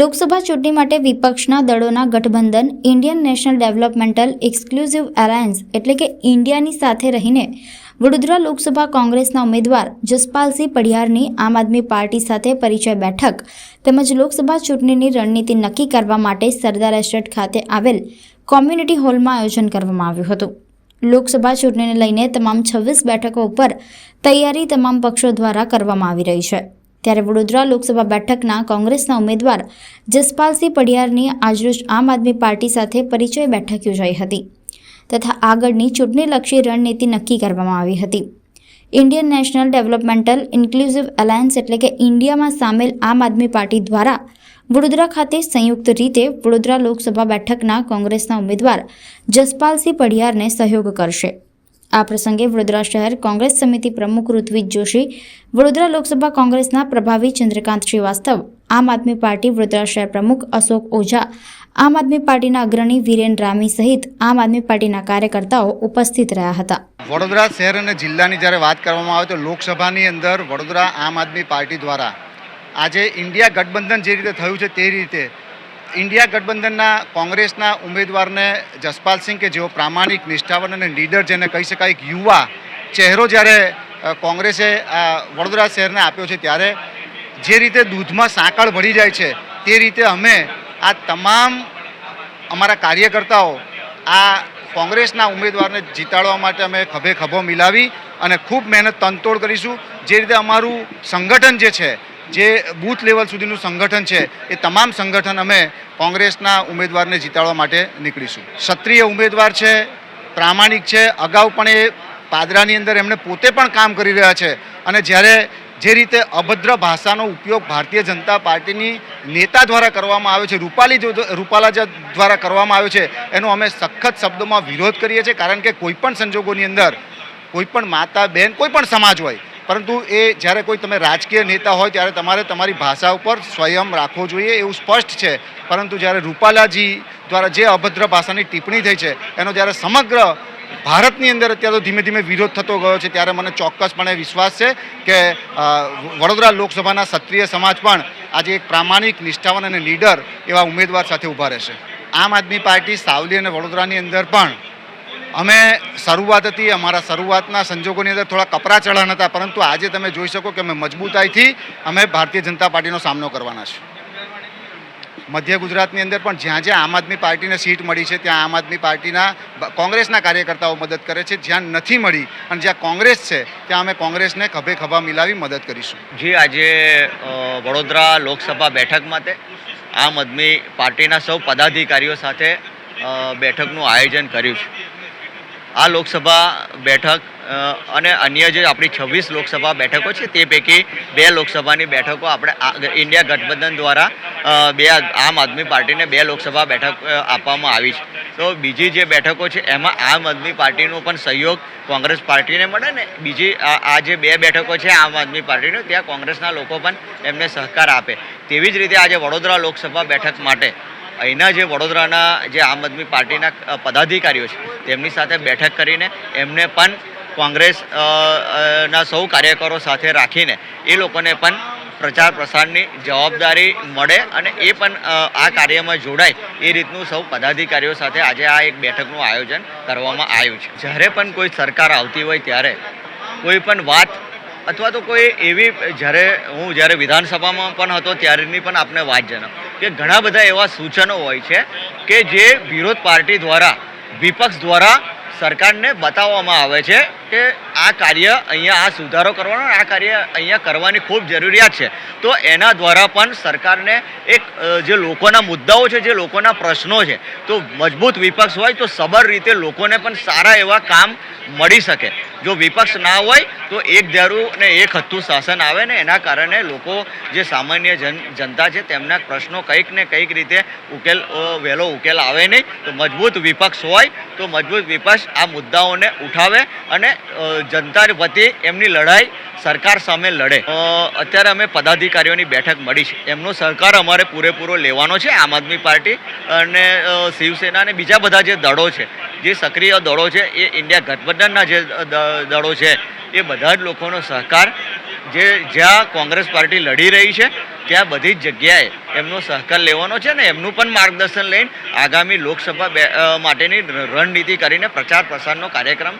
લોકસભા ચૂંટણી માટે વિપક્ષના દળોના ગઠબંધન Indian national developmental exclusive alliance એટલે કે ઇન્ડિયાની સાથે રહીને વડોદરા લોકસભા કોંગ્રેસના ઉમેદવાર જસપાલસિંહ પડિયારની આમ આદમી પાર્ટી સાથે પરિચય બેઠક તેમજ લોકસભા ચૂંટણીની રણનીતિ નક્કી કરવા માટે સરદાર એસ્ટેટ ખાતે આવેલ કોમ્યુનિટી હોલમાં આયોજન કરવામાં આવ્યું હતું. લોકસભા ચૂંટણીને લઈને તમામ છવ્વીસ બેઠકો ઉપર તૈયારી તમામ પક્ષો દ્વારા કરવામાં આવી રહી છે. ત્યારે વડોદરા લોકસભા બેઠકના કોંગ્રેસના ઉમેદવાર જસપાલસિંહ પડિયારની આજરોજ આમ આદમી પાર્ટી સાથે પરિચય બેઠક યોજાઈ હતી તથા આગળની ચૂંટણીલક્ષી રણનીતિ નક્કી કરવામાં આવી હતી. Indian national developmental inclusive alliance એટલે કે ઇન્ડિયામાં સામેલ આમ આદમી પાર્ટી દ્વારા વડોદરા ખાતે સંયુક્ત રીતે વડોદરા લોકસભા બેઠકના કોંગ્રેસના ઉમેદવાર જસપાલસિંહ પડિયારને સહયોગ કરશે. આ પ્રસંગે વડોદરા શહેર કોંગ્રેસ સમિતિ પ્રમુખ ઋત્વિજ જોશી, વડોદરા લોકસભા કોંગ્રેસના પ્રભાવી ચંદ્રકાંત શ્રીવાસ્તવ, આમ આદમી પાર્ટી વડોદરા શહેર પ્રમુખ અશોક ઓઝા, આમ આદમી પાર્ટીના અગ્રણી વિરેન રામી સહિત આમ આદમી પાર્ટીના કાર્યકર્તાઓ ઉપસ્થિત રહ્યા હતા. વડોદરા શહેર અને જિલ્લાની જ્યારે વાત કરવામાં આવે તો લોકસભાની અંદર વડોદરા આમ આદમી પાર્ટી દ્વારા આજે ઇન્ડિયા ગઠબંધન જે રીતે થયું છે તે રીતે ઇન્ડિયા ગઠબંધનના કોંગ્રેસના ઉમેદવારને જસપાલસિંહ કે જેઓ પ્રામાણિક, નિષ્ઠાવાન અને લીડર જેને કહી શકાય એક યુવા ચહેરો જ્યારે કોંગ્રેસે વડોદરા શહેરને આપ્યો છે ત્યારે જે રીતે દૂધમાં સાંકળ ભળી જાય છે તે રીતે અમે આ તમામ અમારા કાર્યકર્તાઓ આ કોંગ્રેસના ઉમેદવારને જીતાડવા માટે અમે ખભે ખભો મિલાવી અને ખૂબ મહેનત તનતોડ કરીશું. જે રીતે અમારું સંગઠન જે છે જે બૂથ લેવલ સુધીનું સંગઠન છે, એ તમામ સંગઠન અમે કોંગ્રેસના ઉમેદવારને જીતાડવા માટે નીકળીશું. ક્ષત્રિય ઉમેદવાર છે, પ્રામાણિક છે, અગાઉ પણ એ પાદરાની અંદર એમણે પોતે પણ કામ કરી રહ્યા છે અને જ્યારે જે રીતે અભદ્ર ભાષાનો ઉપયોગ ભારતીય જનતા પાર્ટીની નેતા દ્વારા કરવામાં આવ્યો છે, રૂપાલી રૂપાલા દ્વારા કરવામાં આવ્યો છે, એનો અમે સખત શબ્દોમાં વિરોધ કરીએ છીએ કારણ કે કોઈ પણ સંજોગોની અંદર કોઈ પણ માતા બહેન કોઈ પણ સમાજ હોય પરંતુ એ જ્યારે કોઈ તમે રાજકીય નેતા હોય ત્યારે તમારે તમારી ભાષા ઉપર સ્વયં રાખવો જોઈએ એવું સ્પષ્ટ છે. પરંતુ જ્યારે રૂપાલાજી દ્વારા જે અભદ્ર ભાષાની ટિપ્પણી થઈ છે, એનો જ્યારે સમગ્ર ભારતની અંદર અત્યારે ધીમે ધીમે વિરોધ થતો ગયો છે, ત્યારે મને ચોક્કસપણે વિશ્વાસ છે કે વડોદરા લોકસભાના ક્ષત્રિય સમાજ પણ આજે એક પ્રામાણિક, નિષ્ઠાવાન અને લીડર એવા ઉમેદવાર સાથે ઊભા રહેશે. આમ આદમી પાર્ટી સાવલી અને વડોદરાની અંદર પણ અમે શરૂઆત હતી, અમારા શરૂઆતના સંજોગોની અંદર થોડા કપરા ચઢાણ હતા પરંતુ આજે તમે જોઈ શકો કે અમે મજબૂતાઈથી અમે ભારતીય જનતા પાર્ટીનો સામનો કરવાના છે. મધ્ય ગુજરાતની અંદર પણ જ્યાં જ્યાં આમ આદમી પાર્ટીને સીટ મળી છે, ત્યાં આમ આદમી પાર્ટીના કોંગ્રેસના કાર્યકર્તાઓ મદદ કરે છે. જ્યાં નથી મળી અને જ્યાં કોંગ્રેસ છે, ત્યાં અમે કોંગ્રેસને ખભે ખભા મિલાવી મદદ કરીશું. જે, આજે વડોદરા લોકસભા બેઠક માટે આમ આદમી પાર્ટીના સૌ પદાધિકારીઓ સાથે બેઠકનું આયોજન કર્યું છે. આ લોકસભા બેઠક અને અન્ય જે આપણી છવ્વીસ લોકસભા બેઠકો છે તે પૈકી બે લોકસભાની બેઠકો આપણે ઇન્ડિયા ગઠબંધન દ્વારા બે આમ આદમી પાર્ટીને બે લોકસભા બેઠક આપવામાં આવી છે. તો બીજી જે બેઠકો છે એમાં આમ આદમી પાર્ટીનો પણ સહયોગ કોંગ્રેસ પાર્ટીને મળે ને બીજી આ જે બે બેઠકો છે આમ આદમી પાર્ટીનો, ત્યાં કોંગ્રેસના લોકો પણ એમને સહકાર આપે. તેવી જ રીતે આજે વડોદરા લોકસભા બેઠક માટે અહીંના જે વડોદરાના જે આમ આદમી પાર્ટીના પદાધિકારીઓ છે, તેમની સાથે બેઠક કરીને એમને પણ કોંગ્રેસ ના સૌ કાર્યકરો સાથે રાખીને એ લોકોને પણ પ્રચાર પ્રસારની જવાબદારી મળે અને એ પણ આ કાર્યમાં જોડાય એ રીતનું સૌ પદાધિકારીઓ સાથે આજે આ એક બેઠકનું આયોજન કરવામાં આવ્યું છે. જ્યારે પણ કોઈ સરકાર આવતી હોય ત્યારે કોઈ પણ વાત અથવા તો કોઈ એવી, જ્યારે હું જ્યારે વિધાનસભામાં પણ હતો ત્યારેની પણ આપને વાત જણાવ. કે ઘણા બધા એવા સૂચનો હોય છે કે જે વિરોધ પાર્ટી દ્વારા, વિપક્ષ દ્વારા સરકારને બતાવવામાં આવે છે કે આ કાર્ય અહીંયા આ સુધારો કરવાનો આ કાર્ય અહીંયા કરવાની ખૂબ જરૂરિયાત છે. તો એના દ્વારા પણ સરકારને એક જે લોકોના મુદ્દાઓ છે, જે લોકોના પ્રશ્નો છે, તો મજબૂત વિપક્ષ હોય તો સબર રીતે લોકોને પણ સારા એવા કામ મળી શકે. જો વિપક્ષ ના હોય તો એક ધારું ને એક હથ્થું શાસન આવે ને એના કારણે લોકો જે સામાન્ય જન, જનતા છે તેમના પ્રશ્નો કંઈક ને કંઈક રીતે ઉકેલ વહેલો ઉકેલ આવે નહીં. તો મજબૂત વિપક્ષ હોય તો મજબૂત વિપક્ષ આ મુદ્દાઓને ઉઠાવે અને જનતા વતી એમની લડાઈ સરકાર સામે લડે. અત્યારે અમે પદાધિકારીઓની બેઠક મળી છે. એમનો સહકાર અમારે પૂરેપૂરો લેવાનો છે, આમ આદમી પાર્ટી અને શિવસેના અને બીજા બધા જે દળો છે, જે સક્રિય દળો છે, એ ઇન્ડિયા ગઠબંધનના જે દળો છે, એ બધા જ લોકોનો સહકાર જે જ્યાં કોંગ્રેસ પાર્ટી લડી રહી છે, ત્યાં બધી જ જગ્યાએ એમનો સહકાર લેવાનો છે ને એમનું પણ માર્ગદર્શન લઈને આગામી લોકસભા માટેની રણનીતિ કરીને પ્રચાર પ્રસારનો કાર્યક્રમ